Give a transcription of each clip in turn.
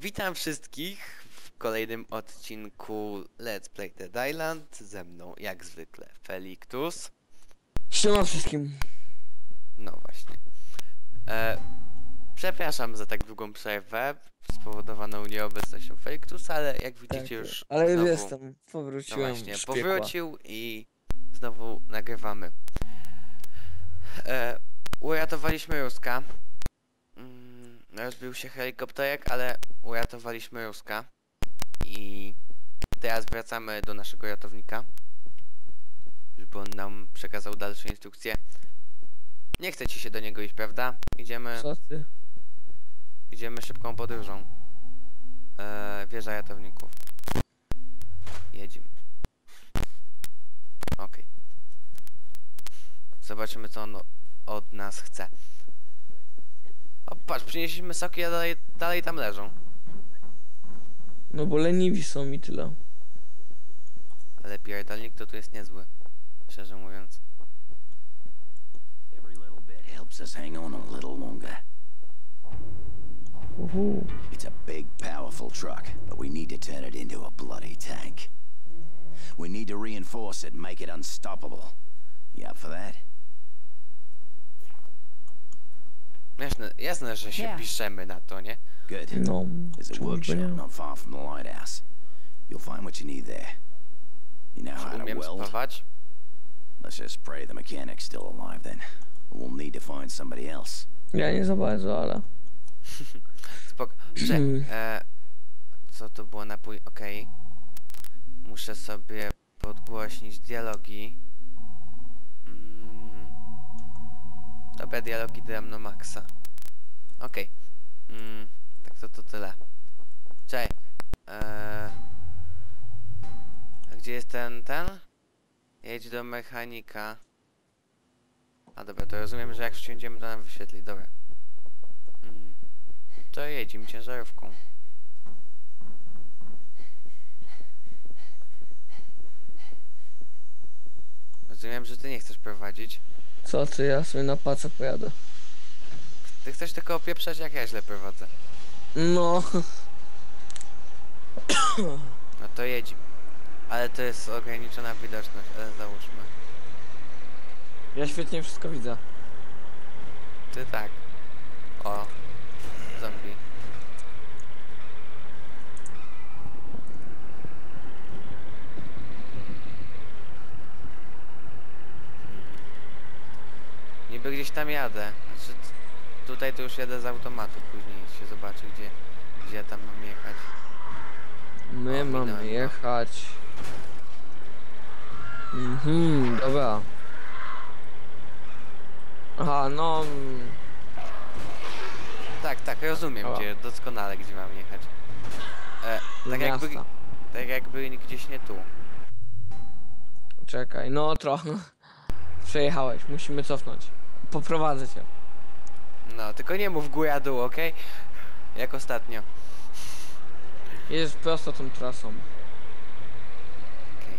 Witam wszystkich w kolejnym odcinku Let's Play Dead Island. Ze mną, jak zwykle, Feliktus. Siema wszystkim. No właśnie. E, przepraszam za tak długą przerwę spowodowaną nieobecnością Feliktusa, ale jak widzicie Tak, już ale znowu, jestem, No powróciłem właśnie, z piekła. powrócił i znowu nagrywamy. E, uratowaliśmy Ruska. Rozbił się helikopterek, ale uratowaliśmy Ruska. I teraz wracamy do naszego ratownika. Żeby on nam przekazał dalsze instrukcje. Nie chce ci się do niego iść, prawda? Idziemy, idziemy szybką podróżą. E, wieża ratowników. Jedziemy. Okej. Zobaczymy co on od nas chce. O patrz, przynieśliśmy soki, a dalej, dalej tam leżą. No bo leniwi są mi tyle. Ale pierdolnik to tu jest niezły. Szczerze mówiąc. Every little bit helps us hang on a little longer. Uhu. It's a big, powerful truck, but we need to turn it into a bloody tank. We need to reinforce it and make it unstoppable. You up for that? Jasne, jasne że się piszemy na to, nie? Good. No, There's a workshop nie? not far from the lighthouse. You'll find what you need there. You know how to weld? spawać? Let's just pray the mechanic's still alive then. We'll need to find somebody else. Ja nie za bardzo, ale... Spoko. Że, e, co to było napój? Okej. Muszę sobie podgłośnić dialogi. Dobra, dialogi dam na maksa. Okej. Mm, tak to to tyle. Czekaj. E, a gdzie jest ten, ten? Jedź do mechanika. A dobra, to rozumiem, że jak wsiądziemy to nam wyświetli, dobra. Mm. To jedziemy ciężarówką. Rozumiem, że ty nie chcesz prowadzić. Co ty, ja sobie na pacę pojadę. Ty chcesz tylko opieprzać, jak ja źle prowadzę. No, No to jedź. Ale to jest ograniczona widoczność, ale załóżmy. ja świetnie wszystko widzę. Ty tak. O. Zombie. Niby gdzieś tam jadę. Znaczy, tutaj to już jadę z automatu, później się zobaczy gdzie, gdzie ja tam mam jechać. My O, mamy jechać. Mhm, dobra. Aha, no... mm, Tak, tak, rozumiem gdzie, doskonale gdzie mam jechać. E, tak jakby, miasta. tak jakby gdzieś nie tu. Czekaj, no trochę. Przejechałeś, musimy cofnąć. Poprowadzę cię. No, tylko nie mów góra dół, okej? Jak ostatnio. Jedziesz prosto tą trasą. Okej.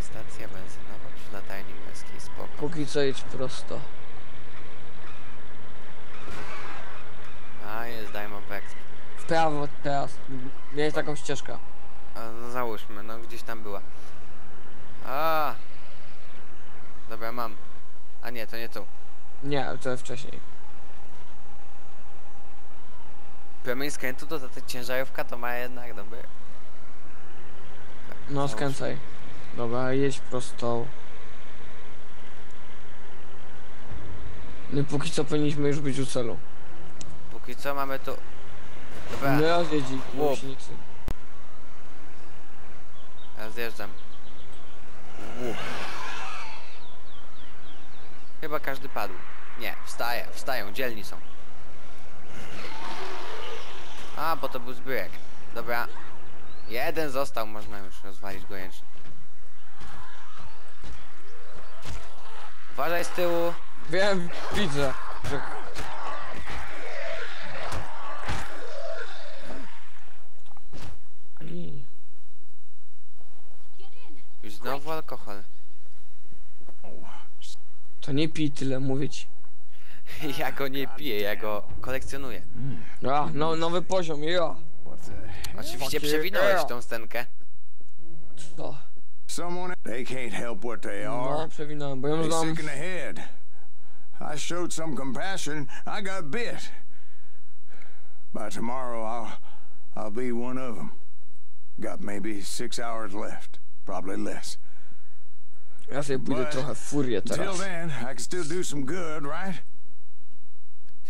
Stacja benzynowa przy latarni męskiej, spoko. Póki co jedź prosto. A, jest Diamondback. W prawo teraz. Miałeś taką ścieżkę. A, no załóżmy, no gdzieś tam była. A. Dobra, mam. A nie, to nie tu. Nie, to wcześniej. Promień skrętu to ta, ciężarówka to ma jednak dobry. Tak, No załóżmy. skręcaj. Dobra, jedź prosto. No póki co powinniśmy już być u celu. Póki co mamy tu... Dobra, No rozjedzi, Łup. Zjeżdżam. Chyba każdy padł. Nie, wstaje, wstają, dzielni są. A, bo to był zbiórek. Dobra. Jeden został, można już rozwalić go ręcznie. Uważaj z tyłu. Wiem, widzę, że... I- Już znowu alkohol. To nie pij tyle, mówię ci. Ja go nie piję, ja go kolekcjonuję. A, no, nowy poziom, ja. Oczywiście przewinąłeś tą scenkę. To. Someone? They can't help what they No, are. przewinąłem, bo ją znam. sick in the head. I showed some compassion. I got bit. By tomorrow, I'll I'll be one of them. Got maybe six hours left, probably less. Ja sobie pójdę trochę w furię teraz. then, I can still do some good, right?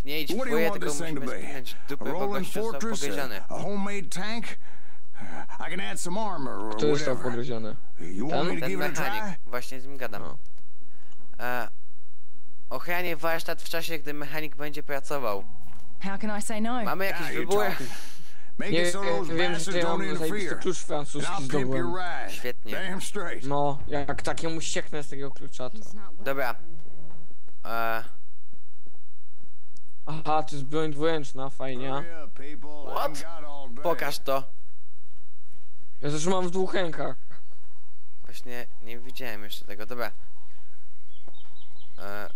Nie idź w What do you fuje, want tylko this thing to musimy be? spinać A dupy, bo rolling gościu został fortress? pogryziony. A, homemade tank? I can add some armor or To jest to whatever. pogryzione. You want me to Ten give it a try? mechanik, właśnie z nim gadam. No. E, ochranie warsztat w czasie, gdy mechanik będzie pracował. How can I say no? Mamy Now jakiś Nie, wiem, że ja mam zajebisty klucz francuski zdobyłem. Świetnie. No, jak takiemu ścieknę z tego klucza to... Dobra. E, Aha, to jest broń dwuręczna, fajnie. What? pokaż to. Ja też mam w dwóch rękach. Właśnie nie widziałem jeszcze tego, dobra. E,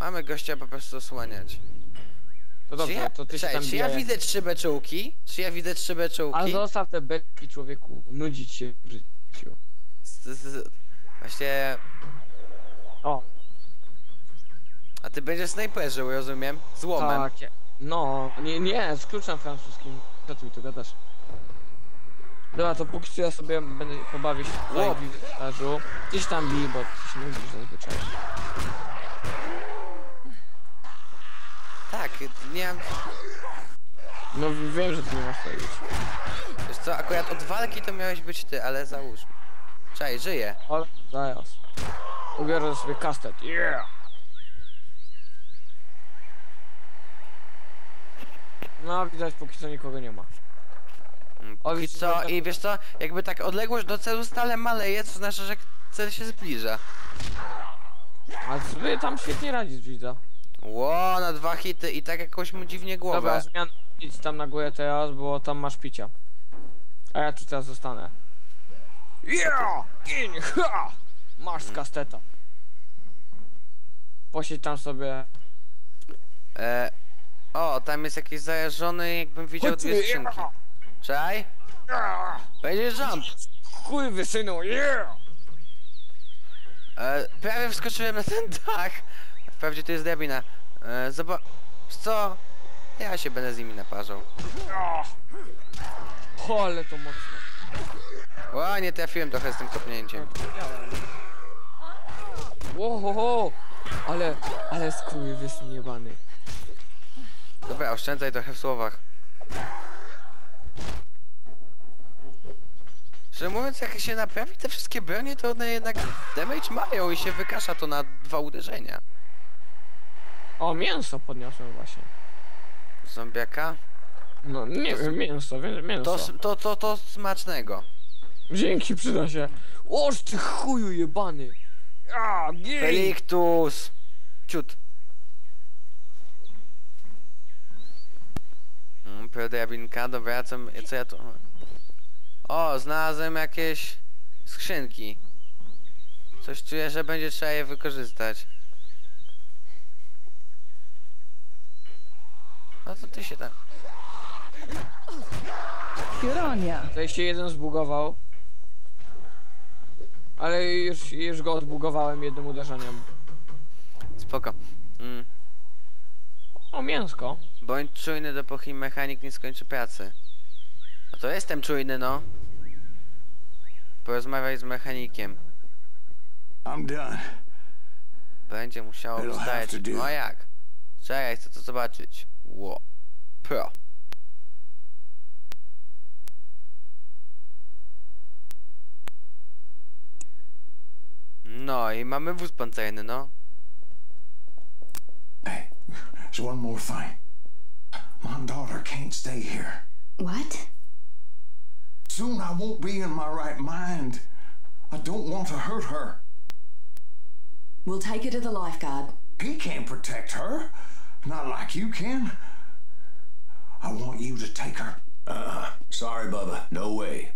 mamy gościa po prostu osłaniać. To czy ja, dobrze, to ty się czekaj, tam czy ja bijaj. widzę trzy beczułki? Czy ja widzę trzy A beczułki? zostaw te beczki człowieku, nudzić się w życiu. Z, z, z, właśnie... O, A ty będziesz snajperzył, rozumiem? Z łomem. tak. No, nie, nie, z kluczem francuskim. Co ty mi tu gadasz? Dobra, to póki co ja sobie będę pobawię się w inwentarzu. Gdzieś tam bij, bo ty się nudzisz zazwyczaj. Tak, nie mam... No wiem, że ty nie masz powiedzieć. Wiesz co, akurat od walki to miałeś być ty, ale załóż. Czekaj, żyję. Ale zaraz. Ubiorę sobie kastet. Yeah! No widać póki co nikogo nie ma. Mm, O, Póki widzisz, co, i wiesz co, jakby tak odległość do celu stale maleje, to znaczy, że cel się zbliża. Ale sobie tam świetnie radzisz, widzę. Ło, na dwa hity i tak jakoś mu dziwnie głowę. Dobra, zmiana. Idź tam na górę teraz, bo tam masz picia. A ja tu teraz zostanę. Yeah! In! Ha! Masz z kasteta. Posiedź tam sobie. E, o, tam jest jakiś zajeżdżony, jakbym widział Chodź tu, dwie skrzynki. yeah! Czaj? Yeah! Będzie jump. Chuj synu, yeah! E, prawie wskoczyłem na ten dach. Wprawdzie to jest drabina. E, zobacz, co? Ja się będę z nimi naparzał. O, ale to mocno. Ło, nie trafiłem trochę z tym kopnięciem. Ohoho! Ale, ale skurwysyn jebany. Dobra, oszczędzaj trochę w słowach. Szczerze mówiąc, jak się naprawi te wszystkie bronie, to one jednak damage mają i się wykasza to na dwa uderzenia. O, mięso podniosłem właśnie. Zombiaka? No, nie wiem, mięso, wie- mięso. To, to, to, to smacznego. Dzięki, przyda się. Oż ty chuju jebany. A, gej! Felictus! Ciut. Mm, Drabinka, dobra, co, co ja tu... O, znalazłem jakieś skrzynki. Coś czuję, że będzie trzeba je wykorzystać. No to ty się tam... Tutaj się jeden zbugował. Ale już, już go odbugowałem jednym uderzeniem. Spoko. Mm. O, mięsko. Bądź czujny, dopóki mechanik nie skończy pracy. No to jestem czujny, no. Porozmawiaj z mechanikiem. I'm done. Będzie musiało wstać. No a jak? Czekaj, chcę to zobaczyć. Ło. Pro. No i mamy wóz pancerny, no. Hey, there's one more thing. My daughter can't stay here. What? Soon I won't be in my right mind. I don't want to hurt her. We'll take her to the lifeguard. He can't protect her. Not like you can. I want you to take her. Uh, sorry, Bubba. No way.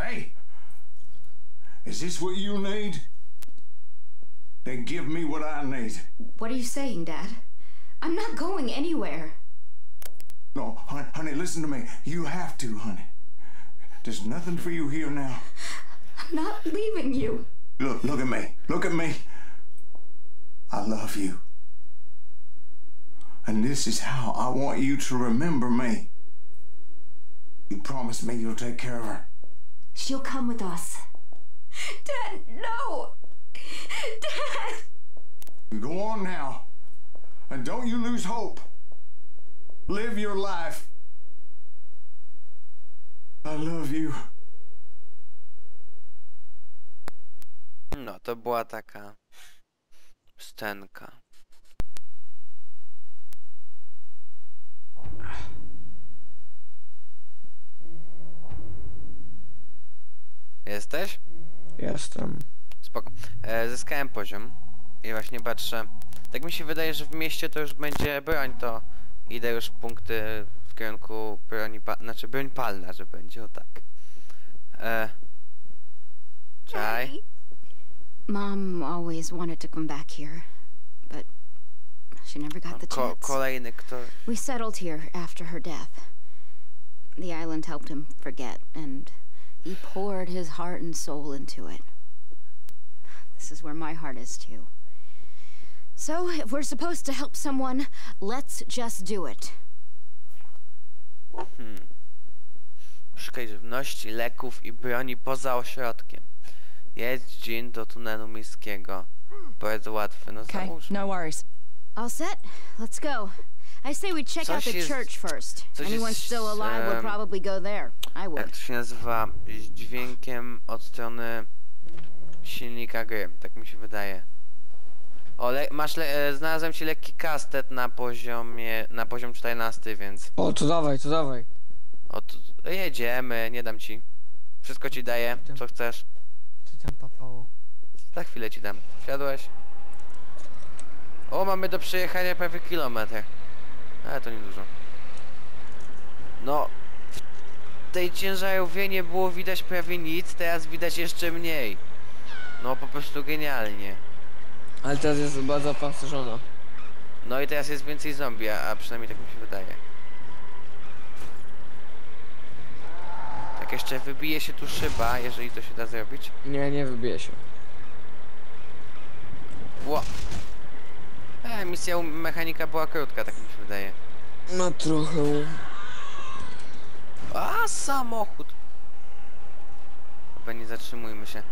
Hey, is this what you need? Then give me what I need. What are you saying, Dad? I'm not going anywhere. No, hon- honey, listen to me. You have to, honey. There's nothing for you here now. I'm not leaving you. Look, look at me. Look at me. I love you. And this is how I want you to remember me. You promise me you'll take care of her. She'll come with us. Dad, no! Dad! Go on now. And don't you lose hope. Live your life. I love you. No, to była taka scenka. Jesteś? Jestem. Spoko. E, zyskałem poziom i właśnie patrzę. Tak mi się wydaje, że w mieście to już będzie broń, to idę już w punkty w kierunku broni pa znaczy broń palna, że będzie, o tak. E, czaj. Mom always wanted to come back here, but she never got the Ko chance. kolejny kto... We settled here after her death. The island helped him forget, and he poured his heart and soul into it. This is where my heart is too. So, if we're supposed to help someone, let's just do it. Hmm. Szukaj żywności, leków i broni poza ośrodkiem. Jedź Jean do tunelu miejskiego. Bardzo łatwy, no Okay, załóż. no worries. All set? Let's go. I say we check out the jest- church first. Anyone jest, still alive would probably go there. I Jak would. to się nazywa? Z dźwiękiem od strony silnika gry, tak mi się wydaje. O, le masz le e, znalazłem ci lekki kastet na poziomie, na poziom 14, więc O, to dawaj, to dawaj. od, jedziemy, nie dam ci. Wszystko ci daję, co chcesz. Ty tam papało. Za chwilę ci dam. Wsiadłeś? O, mamy do przejechania prawie kilometr. Ale to niedużo. No, w tej ciężarówce nie było widać prawie nic, teraz widać jeszcze mniej. No, po prostu genialnie. Ale teraz jest bardzo opancerzona. No i teraz jest więcej zombie, a, a przynajmniej tak mi się wydaje. Tak jeszcze wybije się tu szyba, jeżeli to się da zrobić. Nie, nie wybije się. Ło. E, misja u mechanika była krótka, tak mi się wydaje. No trochę. A, samochód! Chyba nie zatrzymujmy się.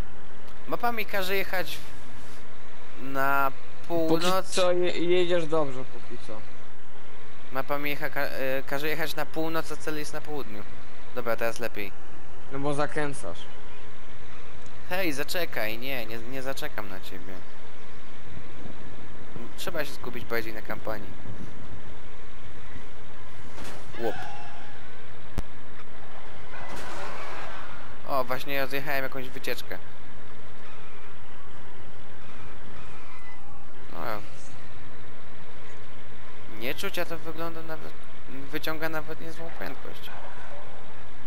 Mapa mi każe jechać w... na Póki północ. co je, jedziesz dobrze, póki co. Mapa mi jecha, ka, e, każe jechać na północ, a cel jest na południu. Dobra, teraz lepiej. No bo zakręcasz. Hej, zaczekaj, nie, nie, nie zaczekam na ciebie. Trzeba się skupić bardziej na kampanii. Łup. O, właśnie rozjechałem jakąś wycieczkę. No. Nie czuć, a to wygląda nawet... Wyciąga nawet niezłą prędkość.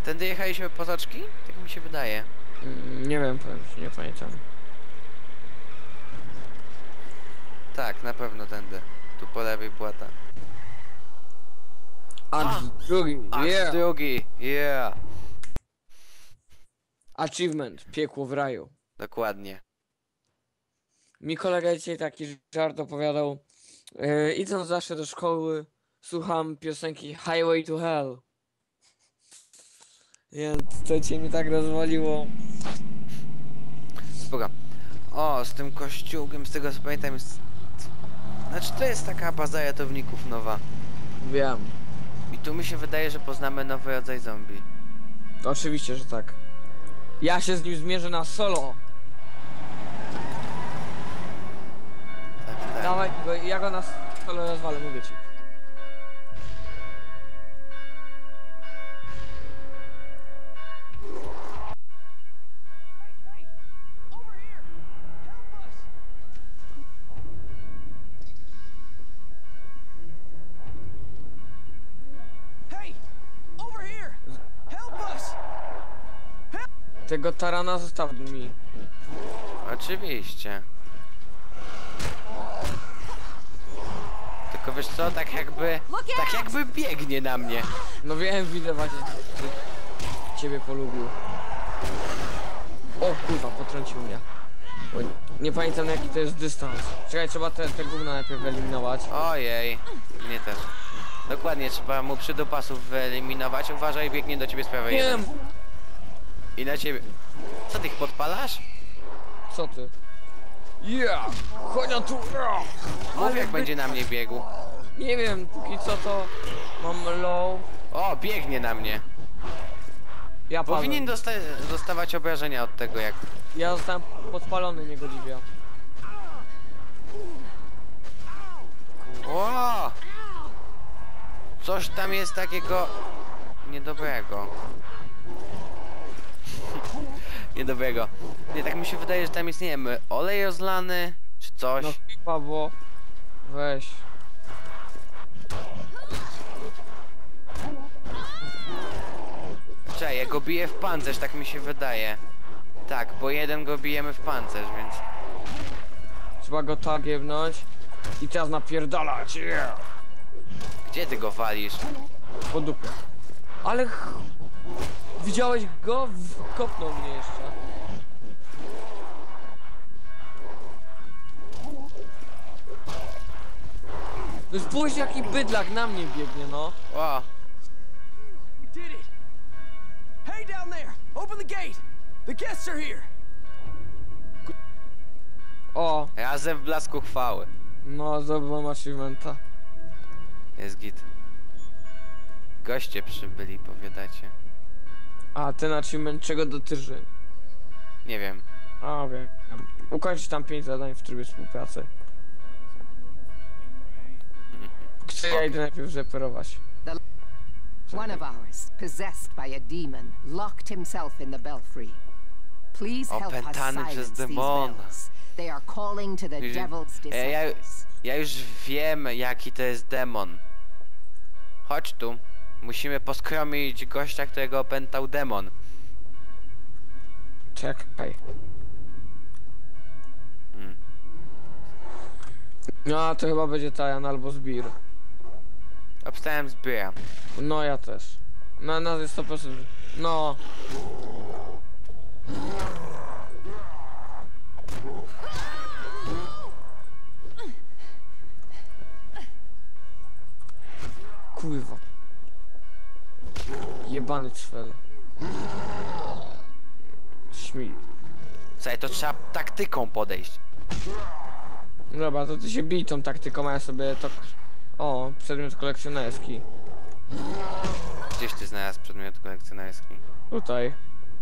Tędy jechaliśmy po zaczki? Tak mi się wydaje. Mm, Nie wiem, nie pamiętam. Tak, na pewno tędy. Tu po lewej była ta. Akt drugi, Akt yeah! drugi, yeah! Achievement, piekło w raju. Dokładnie. Mi kolega dzisiaj taki żart opowiadał. E, idąc zawsze do szkoły, słucham piosenki Highway to Hell. Więc to cię mi tak rozwaliło. Spoko. O, z tym kościółkiem, z tego co pamiętam jest... Znaczy to jest taka baza ratowników nowa. Wiem. I tu mi się wydaje, że poznamy nowy rodzaj zombie. Oczywiście, że tak. Ja się z nim zmierzę na solo. Tak, tak. Dawaj, bo ja go na solo rozwalę, mówię ci. Tego tarana zostaw mi. Oczywiście. Tylko wiesz co, tak jakby... Tak jakby biegnie na mnie. No wiem, widzę właśnie, że ciebie polubił. O kurwa, potrącił mnie. Bo nie pamiętam jaki to jest dystans. Czekaj, trzeba te, te gówna najpierw wyeliminować. Ojej, mnie też. Dokładnie, trzeba mu przydopasów wyeliminować. Uważaj, biegnie do ciebie z prawej jeden. I na ciebie... Co, ty ich podpalasz? Co ty? Yeah! Chodź na tu! Mów jak będzie na mnie biegł. Nie wiem, póki co to mam low. O, biegnie na mnie. Ja padłem. Powinien dosta dostawać obrażenia od tego, jak... Ja zostałem podpalony niegodziwie. O! Coś tam jest takiego... Niedobrego. Niedobrego. Nie, tak mi się wydaje, że tam jest, nie wiem, olej rozlany, czy coś. No bo... Weź. Czekaj, ja go biję w pancerz, tak mi się wydaje. Tak, bo jeden go bijemy w pancerz, więc... Trzeba go tak jebnąć. I teraz napierdalać. Yeah! Gdzie ty go walisz? Po dupie. Ale... Widziałeś go? W- Kopnął mnie jeszcze. No spójrz jaki bydlak na mnie biegnie, no. O, We did it! Hey, down there! Open the gate! The guests are here! O, razem w blasku chwały. no zdobyłem achievementa. Jest git. Goście przybyli, powiadacie. A ten achievement czego dotyczy? Nie wiem. A wiem. Ukończyć tam 5 zadań w trybie współpracy. Chcę ja idę najpierw zreperować. One of ours, possessed by a demon, locked himself in the belfry. Please help us silence these bells. They are calling to the devil's Ja, ja, disciples. ja już wiem, jaki to jest demon. Chodź tu. Musimy poskromić gościa, którego opętał demon. Czekaj. Hmm. No to chyba będzie Tajan albo Zbir. Obstałem zbira. No ja też. Na nas jest 100%. No. Kurwa. Jebany cfel. Śmij. Słuchaj, to trzeba taktyką podejść. Dobra, to ty się bij tą taktyką, a ja sobie to... O, przedmiot kolekcjonerski. Gdzieś ty znalazł przedmiot kolekcjonerski. Tutaj.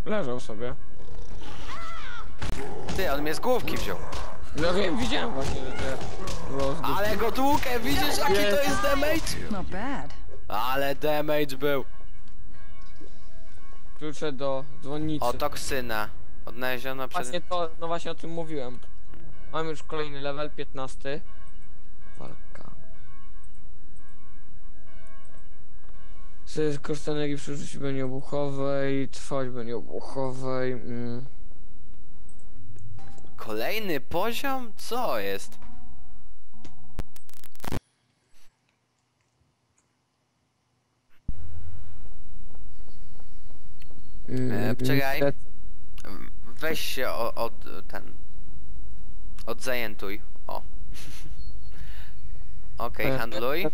Leżał sobie. Ty, on mnie z główki wziął. No wiem, widziałem właśnie, że Ale go tłukę, widzisz jaki to jest damage? Not bad. Ale damage był. Klucze do dzwonnicy. O, toksyna. Odnaleziono przed... Właśnie to, no właśnie o tym mówiłem. Mam już kolejny level, 15. Walka. Koszt energii przy użyciu broni obuchowej, trwać broni obuchowej. Mm. Kolejny poziom? Co jest? Mm, czekaj. te- Weź się o, od ten. Odzajętuj. O. Okej, e, handluj.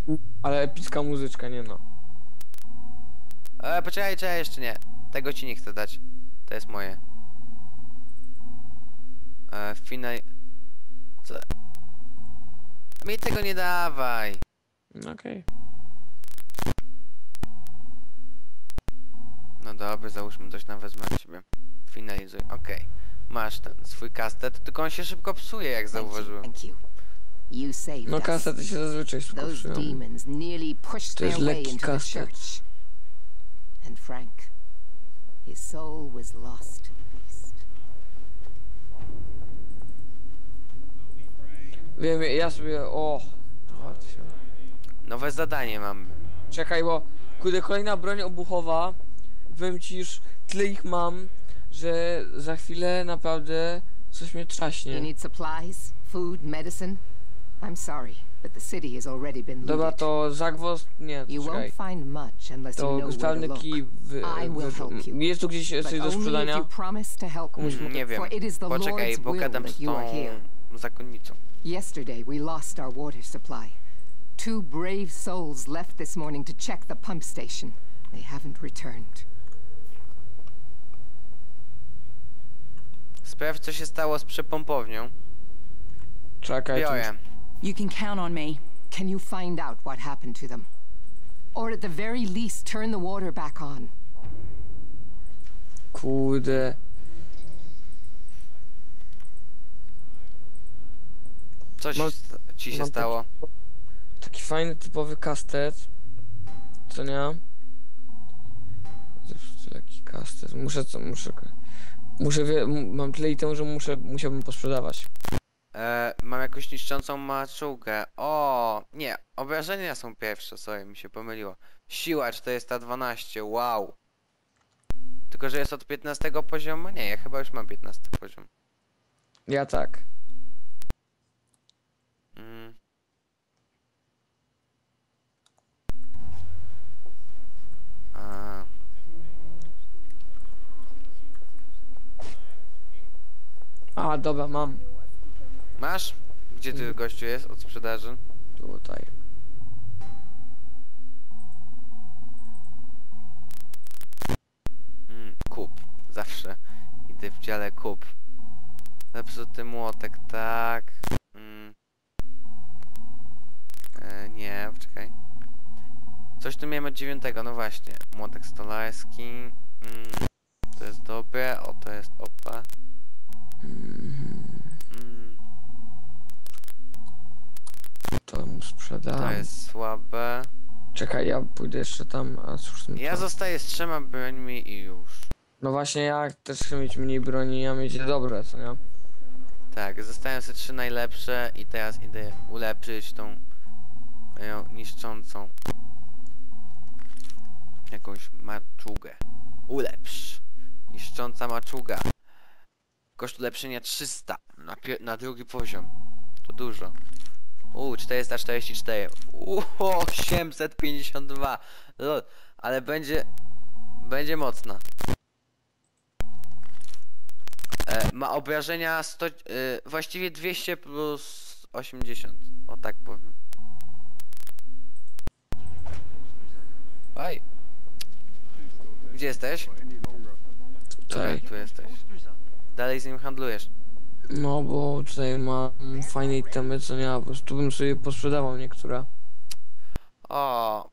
Ale epicka muzyczka, nie no. E, poczekaj, czekaj, jeszcze nie. Tego ci nie chcę dać. To jest moje. E, finaj... Co? Mi tego nie dawaj. Okej. No dobra, załóżmy coś nam wezmę od ciebie. Finalizuj, okej. Masz ten swój kastet, tylko on się szybko psuje, jak zauważyłem. No us. kasety się zazwyczaj pushed To jest lekki kastet. And Frank, his soul was lost to the beast. Wiem, ja sobie... O! 2000. Nowe zadanie mamy. Czekaj, bo kurde, kolejna broń obuchowa. Powiem ci już, tyle ich mam, że za chwilę naprawdę coś mnie You trzaśnie. need supplies, food, medicine? I'm sorry, but the city has already been Dobra, looted. to zagwost... Nie, You czekaj. won't find much unless you To know where to sprawny look. kij w, I will w, help you. Jest tu gdzieś But coś do only if sprzedania? you promise to help me. Mm, nie wiem. For it is the Poczekaj, Lord's will pogadam z that you are tą here. zakonnicą. Yesterday, we lost our water supply. Two brave souls left this morning to check the pump station. They haven't returned. Sprawdź, co się stało z przepompownią. Czekaj, tu Biorę. You can count on me. Can you find out what happened to them? Or at the very least, turn the water back on? Kurde. Co ci, Mam- ci się stało? Taki fajny, typowy kastet. Co nie? Jaki kastet. Muszę co, muszę... Muszę, wie, m- mam tyle temu, że muszę, musiałbym posprzedawać. E, mam jakąś niszczącą maczułkę. O, nie, obrażenia są pierwsze, sorry, mi się pomyliło. Siła 412, wow. Tylko, że jest od 15 poziomu? Nie, ja chyba już mam 15 poziom. Ja tak. Mm. A, A, dobra, mam. masz? Gdzie ty gościu jest od sprzedaży? Tutaj. Mm, kup. Zawsze. Idę w dziale kup. Zepsuty młotek, tak. Mm. E, nie, poczekaj. Coś tu miałem od dziewiątego, no właśnie. Młotek stolarski. Mm. To jest dobre, o to jest OP. Mhm. To mu sprzedam. To jest słabe. Czekaj, ja pójdę jeszcze tam, a cóż Ja to? zostaję z trzema brońmi i już. No właśnie, ja też chcę mieć mniej broni, a mieć dobre, co nie? Tak, zostałem sobie trzy najlepsze i teraz idę ulepszyć tą moją niszczącą jakąś maczugę. Ulepsz. Niszcząca maczuga. Koszt ulepszenia 300 na, na drugi poziom. To dużo. Uuu, 444. Uuu, 852. Lol. Ale będzie... Będzie mocna. E, ma obrażenia 100, y, właściwie 200 plus 80. O tak powiem. Oj. Gdzie jesteś? Tutaj. tu jesteś. Dalej z nim handlujesz. No, bo tutaj mam fajne itemy, co nie, a po prostu bym sobie posprzedawał niektóre. O,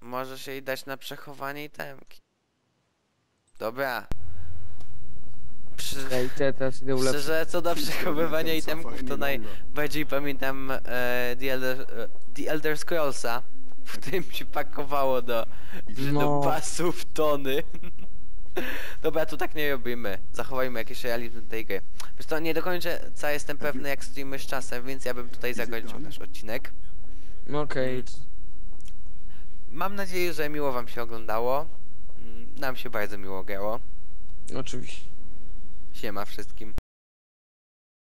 możesz jej dać na przechowanie itemki. Dobra. Przy... Ej, te, teraz idę ulepszyć. Szczerze, co do przechowywania itemków, to najbardziej pamiętam e, The, Elder, e, The Elder Scrollsa, w którym się pakowało do, do No. pasów tony. Dobra, tu tak nie robimy. Zachowajmy jakiś realizm tej gry. Wiesz to nie do końca jestem pewny jak stoimy z czasem, więc ja bym tutaj zakończył nasz odcinek. No okej. Mam nadzieję, że miło wam się oglądało. Mm, Nam się bardzo miło grało. Oczywiście. Siema wszystkim.